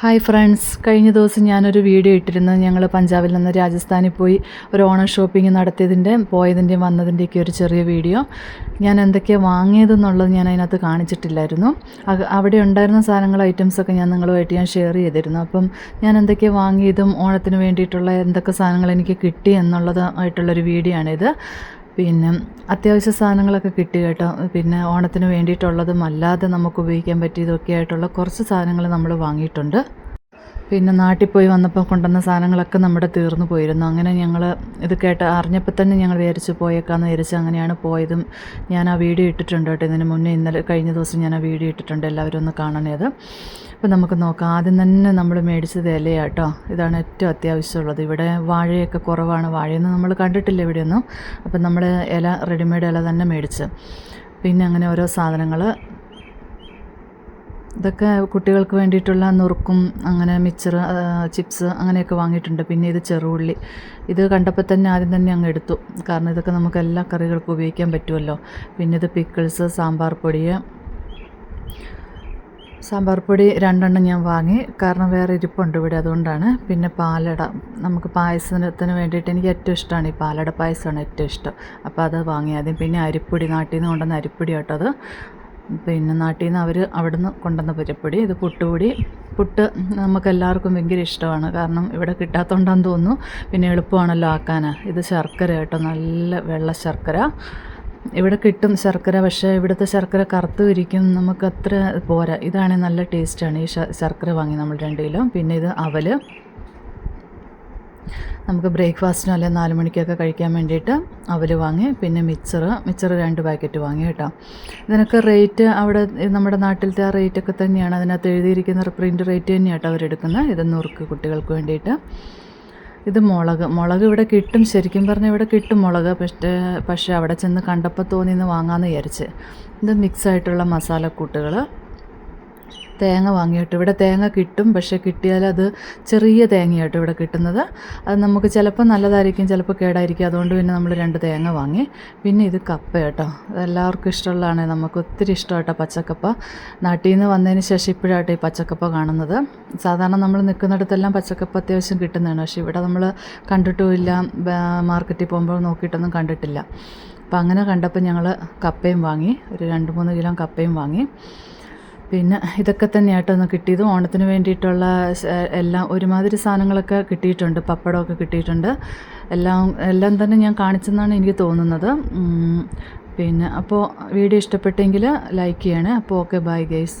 Hi friends കഴിഞ്ഞ ദിവസം ഞാനൊരു വീഡിയോ ഇട്ടിരുന്നു. ഞങ്ങൾ പഞ്ചാബിൽ നിന്ന് രാജസ്ഥാനിൽ പോയി ഒരു ഓണം ഷോപ്പിംഗ് നടത്തിയതിന്റെ പോയതിന്റെയും വന്നതിന്റെയൊക്കെ ഒരു ചെറിയ വീഡിയോ ഞാൻ എന്തൊക്കെയാണ് വാങ്ങിയതെന്നുള്ളത് ഞാൻ അതിനകത്ത് കാണിച്ചിട്ടില്ലായിരുന്നു. അവിടെ ഉണ്ടായിരുന്ന സാധനങ്ങൾ ഐറ്റംസൊക്കെ ഞാൻ നിങ്ങളുമായിട്ട് ഞാൻ ഷെയർ ചെയ്തിരുന്നു. അപ്പം ഞാൻ എന്തൊക്കെയാണ് വാങ്ങിയതും ഓണത്തിന് വേണ്ടിയിട്ടുള്ള എന്തൊക്കെ സാധനങ്ങൾ എനിക്ക് കിട്ടി എന്നുള്ളത് എന്നുള്ളതായിട്ടുള്ളൊരു വീഡിയോ ആണിത്. പിന്നെ അത്യാവശ്യ സാധനങ്ങളൊക്കെ കിട്ടി കേട്ടോ. പിന്നെ ഓണത്തിന് വേണ്ടിയിട്ടുള്ളതും അല്ലാതെ നമുക്ക് ഉപയോഗിക്കാൻ പറ്റിയതൊക്കെ ആയിട്ടുള്ള കുറച്ച് സാധനങ്ങൾ നമ്മൾ വാങ്ങിയിട്ടുണ്ട്. പിന്നെ നാട്ടിൽ പോയി വന്നപ്പോൾ കൊണ്ടുവന്ന സാധനങ്ങളൊക്കെ നമ്മുടെ തീർന്നു പോയിരുന്നു. അങ്ങനെ ഞങ്ങൾ ഇത് കേട്ട് അറിഞ്ഞപ്പോൾ തന്നെ ഞങ്ങൾ വിചാരിച്ചു പോയേക്കാന്ന് വിചാരിച്ച് അങ്ങനെയാണ് പോയതും. ഞാൻ ആ വീഡിയോ ഇട്ടിട്ടുണ്ട് കേട്ടോ. ഇതിന് മുന്നേ ഇന്നലെ കഴിഞ്ഞ ദിവസം ഞാൻ ആ വീഡിയോ ഇട്ടിട്ടുണ്ട്. എല്ലാവരും ഒന്ന് കാണണേത്. അപ്പോൾ നമുക്ക് നോക്കാം. ആദ്യം തന്നെ നമ്മൾ മേടിച്ചത് ഇലയാട്ടോ ഇതാണ് ഏറ്റവും അത്യാവശ്യമുള്ളത്. ഇവിടെ വാഴയൊക്കെ കുറവാണ്. വാഴയൊന്നും നമ്മൾ കണ്ടിട്ടില്ല ഇവിടെയൊന്നും. അപ്പം നമ്മൾ ഇല റെഡിമെയ്ഡ് ഇല തന്നെ മേടിച്ച്. പിന്നെ അങ്ങനെ ഓരോ സാധനങ്ങൾ ഇതൊക്കെ കുട്ടികൾക്ക് വേണ്ടിയിട്ടുള്ള നുറുക്കും അങ്ങനെ മിച്ചർ ചിപ്സ് അങ്ങനെയൊക്കെ വാങ്ങിയിട്ടുണ്ട്. പിന്നെ ഇത് ചെറുള്ളി ഇത് കണ്ടപ്പോൾ തന്നെ ആദ്യം തന്നെ അങ്ങ് എടുത്തു. കാരണം ഇതൊക്കെ നമുക്ക് എല്ലാ കറികൾക്കും ഉപയോഗിക്കാൻ പറ്റുമല്ലോ. പിന്നെ ഇത് പിക്കിൾസ് സാമ്പാർ പൊടി. സാമ്പാർ പൊടി രണ്ടെണ്ണം ഞാൻ വാങ്ങി. കാരണം വേറെ ഇരിപ്പുണ്ട് ഇവിടെ അതുകൊണ്ടാണ്. പിന്നെ പാലട. നമുക്ക് പായസത്തിന് വേണ്ടിയിട്ട് എനിക്ക് ഏറ്റവും ഇഷ്ടമാണ് ഈ പാലട പായസമാണ് ഏറ്റവും ഇഷ്ടം. അപ്പോൾ അത് വാങ്ങി. ആദ്യം പിന്നെ അരിപ്പൊടി നാട്ടിൽ നിന്ന് കൊണ്ടുവന്ന അരിപ്പൊടി കേട്ടോ അത്. പിന്നെ നാട്ടിൽ നിന്ന് അവർ അവിടുന്ന് കൊണ്ടുവന്ന പുരപ്പൊടി ഇത് പുട്ടുപൊടി. പുട്ട് നമുക്കെല്ലാവർക്കും ഭയങ്കര ഇഷ്ടമാണ്. കാരണം ഇവിടെ കിട്ടാത്തതുകൊണ്ടാന്ന് തോന്നുന്നു. പിന്നെ എളുപ്പമാണല്ലോ ആക്കാൻ ഇത് ശർക്കര കേട്ടോ. നല്ല വെള്ള ശർക്കര. ഇവിടെ കിട്ടും ശർക്കര. പക്ഷേ ഇവിടുത്തെ ശർക്കര കറുത്ത് ഇരിക്കും നമുക്ക് അത്ര പോരാ. ഇതാണെങ്കിൽ നല്ല ടേസ്റ്റാണ് ഈ ശർക്കര വാങ്ങി നമ്മൾ രണ്ട് കിലോ. പിന്നെ ഇത് അവൽ നമുക്ക് ബ്രേക്ക്ഫാസ്റ്റിനോ അല്ലെങ്കിൽ നാല് മണിക്കൊക്കെ കഴിക്കാൻ വേണ്ടിയിട്ട് അവൽ വാങ്ങി പിന്നെ മിച്ചർ മിച്ചർ രണ്ട് പാക്കറ്റ് വാങ്ങി കേട്ടോ. ഇതിനൊക്കെ റേറ്റ് അവിടെ നമ്മുടെ നാട്ടിലത്തെ ആ റേറ്റൊക്കെ തന്നെയാണ്. അതിനകത്ത് എഴുതിയിരിക്കുന്ന പ്രിന്റ് റേറ്റ് തന്നെയാണ് അവരെടുക്കുന്നത് ഇത് നുറുക്ക് കുട്ടികൾക്ക് വേണ്ടിയിട്ട്. ഇത് മുളക് മുളക് ഇവിടെ കിട്ടും. ശരിക്കും പറഞ്ഞാൽ ഇവിടെ കിട്ടും മുളക്. പക്ഷേ പക്ഷേ അവിടെ ചെന്ന് കണ്ടപ്പോൾ തോന്നിയെന്ന് വാങ്ങാമെന്ന് വിചാരിച്ച്. ഇത് മിക്സ് ആയിട്ടുള്ള മസാലക്കൂട്ടുകൾ തേങ്ങ വാങ്ങിയിട്ട്. ഇവിടെ തേങ്ങ കിട്ടും പക്ഷേ കിട്ടിയാൽ അത് ചെറിയ തേങ്ങയായിട്ട് ഇവിടെ കിട്ടുന്നത്. അത് നമുക്ക് ചിലപ്പോൾ നല്ലതായിരിക്കും ചിലപ്പോൾ കേടായിരിക്കും. അതുകൊണ്ട് പിന്നെ നമ്മൾ രണ്ട് തേങ്ങ വാങ്ങി. പിന്നെ ഇത് കപ്പ കേട്ടോ എല്ലാവർക്കും ഇഷ്ടമുള്ളതാണ്. നമുക്ക് ഒത്തിരി ഇഷ്ടമാട്ടോ പച്ചക്കപ്പ. നാട്ടിൽ നിന്ന് വന്നതിന് ശേഷം ഇപ്പോഴാട്ടോ ഈ പച്ചക്കപ്പ കാണുന്നത്. സാധാരണ നമ്മൾ നിൽക്കുന്നിടത്തെല്ലാം പച്ചക്കപ്പ അത്യാവശ്യം കിട്ടുന്നതാണ്. പക്ഷേ ഇവിടെ നമ്മൾ കണ്ടിട്ടുമില്ല മാർക്കറ്റിൽ പോകുമ്പോൾ നോക്കിയിട്ടൊന്നും കണ്ടിട്ടില്ല. അപ്പം അങ്ങനെ കണ്ടപ്പോൾ ഞങ്ങൾ കപ്പയും വാങ്ങി. ഒരു രണ്ട് മൂന്ന് കിലോ കപ്പയും വാങ്ങി. പിന്നെ ഇതൊക്കെ തന്നെ തന്നെയാട്ടോ ഒന്ന് കിട്ടിയത്. ഓണത്തിന് വേണ്ടിയിട്ടുള്ള എല്ലാം ഒരുമാതിരി സാധനങ്ങളൊക്കെ കിട്ടിയിട്ടുണ്ട്. പപ്പടമൊക്കെ കിട്ടിയിട്ടുണ്ട്. എല്ലാം എല്ലാം തന്നെ ഞാൻ കാണിച്ചെന്നാണ് എനിക്ക് തോന്നുന്നത്. പിന്നെ അപ്പോൾ വീഡിയോ ഇഷ്ടപ്പെട്ടെങ്കിൽ ലൈക്ക് ചെയ്യണേ. അപ്പോൾ ഓക്കെ ബൈ ഗൈസ്.